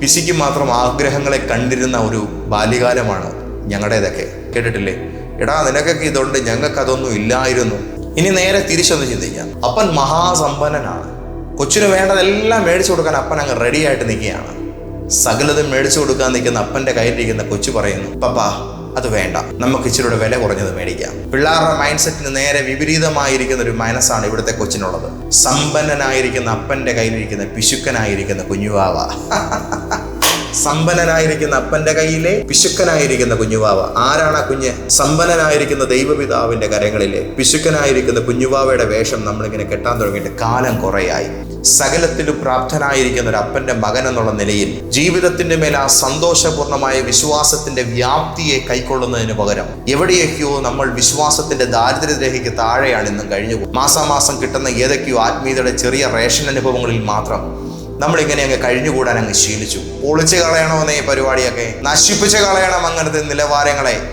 പിശിക്ക് മാത്രം ആഗ്രഹങ്ങളെ കണ്ടിരുന്ന ഒരു ബാല്യകാലമാണ് ഞങ്ങളുടേതൊക്കെ. കേട്ടിട്ടില്ലേ? എടാ നിനക്കൊക്കെ ഇതുണ്ട് ഞങ്ങൾക്ക് അതൊന്നും ഇല്ലായിരുന്നു. ഇനി നേരെ തിരിച്ചൊന്ന് ചിന്തിക്കാം. അപ്പൻ മഹാസമ്പന്നനാണ്. കൊച്ചിന് വേണ്ടതെല്ലാം മേടിച്ചു കൊടുക്കാൻ അപ്പൻ അങ്ങ് റെഡി ആയിട്ട് നിൽക്കുകയാണ്. സകലതും മേടിച്ചു കൊടുക്കാൻ നിൽക്കുന്ന അപ്പന്റെ കയ്യിലിരിക്കുന്ന കൊച്ചു പറയുന്നു പപ്പാ അത് വേണ്ട. നമുക്ക് ഇച്ചിരിയുടെ വില കുറഞ്ഞത് മേടിക്കാം. പിള്ളേരുടെ മൈൻഡ് സെറ്റിന് നേരെ വിപരീതമായിരിക്കുന്ന ഒരു മനസ്സാണ് ഇവിടുത്തെ കൊച്ചിനുള്ളത്. സമ്പന്നനായിരിക്കുന്ന അപ്പന്റെ കയ്യിലിരിക്കുന്ന പിശുക്കനായിരിക്കുന്ന കുഞ്ഞുവാവ. സമ്പന്നനായിരിക്കുന്ന അപ്പന്റെ കയ്യിലെ പിശുക്കനായിരിക്കുന്ന കുഞ്ഞുവാവ. ആരാണ് ആ കുഞ്ഞ്? സമ്പന്നനായിരിക്കുന്ന ദൈവപിതാവിന്റെ കരങ്ങളിലെ പിശുക്കനായിരിക്കുന്ന കുഞ്ഞുവാവയുടെ വേഷം നമ്മളിങ്ങനെ കെട്ടാൻ തുടങ്ങിയിട്ട് കാലം കുറയായി. സകലത്തിലും പ്രാപ്തനായിരിക്കുന്ന ഒരു അപ്പന്റെ മകൻ എന്നുള്ള നിലയിൽ ജീവിതത്തിന്റെ മേൽ ആ സന്തോഷപൂർണമായ വിശ്വാസത്തിന്റെ വ്യാപ്തിയെ കൈക്കൊള്ളുന്നതിന് പകരം എവിടെയൊക്കെയോ നമ്മൾ വിശ്വാസത്തിന്റെ ദാരിദ്ര്യരേഖയ്ക്ക് താഴെയാണ് ഇന്നും കഴിഞ്ഞു മാസാമാസം കിട്ടുന്ന ഏതൊക്കെയോ ആത്മീയതയുടെ ചെറിയ റേഷൻ അനുഭവങ്ങളിൽ മാത്രം നമ്മളിങ്ങനെ അങ്ങ് കഴിഞ്ഞുകൂടാൻ അങ്ങ് ശീലിച്ചു. പൊളിച്ച് കളയണമെന്നേ ഈ പരിപാടിയൊക്കെ? നശിപ്പിച്ച് കളയണം അങ്ങനത്തെ നിലവാരങ്ങളെ.